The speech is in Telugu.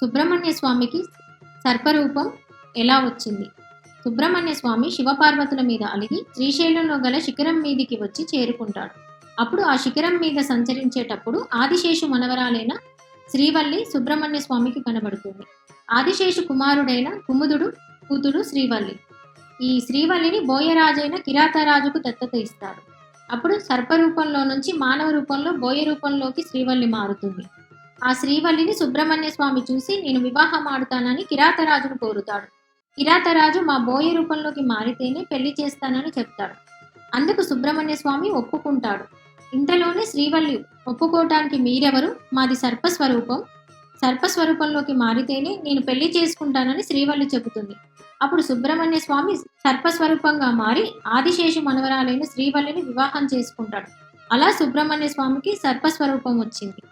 సుబ్రహ్మణ్య స్వామికి సర్పరూపం ఎలా వచ్చింది? సుబ్రహ్మణ్య స్వామి శివపార్వతుల మీద అలిగి శ్రీశైలంలో గల శిఖరం మీదికి వచ్చి చేరుకుంటాడు. అప్పుడు ఆ శిఖరం మీద సంచరించేటప్పుడు ఆదిశేషు మనవరాలైన శ్రీవల్లి సుబ్రహ్మణ్య స్వామికి కనబడుతుంది. ఆదిశేషు కుమారుడైన కుముదుడు కూతురు శ్రీవల్లి. ఈ శ్రీవల్లిని బోయరాజైన కిరాతరాజుకు దత్తత ఇస్తారు అప్పుడు సర్పరూపంలో నుంచి మానవ రూపంలో బోయ రూపంలోకి శ్రీవల్లి మారుతుంది. ఆ శ్రీవల్లిని సుబ్రహ్మణ్య స్వామి చూసి నేను వివాహం ఆడుతానని కిరాతరాజును కోరుతాడు. కిరాతరాజు మా బోయ రూపంలోకి మారితేనే పెళ్ళి చేస్తానని చెప్తాడు. అందుకు సుబ్రహ్మణ్య స్వామి ఒప్పుకుంటాడు. ఇంతలోనే శ్రీవల్లి ఒప్పుకోవటానికి మీరెవరు? మాది సర్పస్వరూపం. సర్పస్వరూపంలోకి మారితేనే నేను పెళ్ళి చేసుకుంటానని శ్రీవల్లి చెబుతుంది. అప్పుడు సుబ్రహ్మణ్య స్వామి సర్పస్వరూపంగా మారి ఆదిశేషు మనవరాలైన శ్రీవల్లిని వివాహం చేసుకుంటాడు. అలా సుబ్రహ్మణ్య స్వామికి సర్పస్వరూపం వచ్చింది.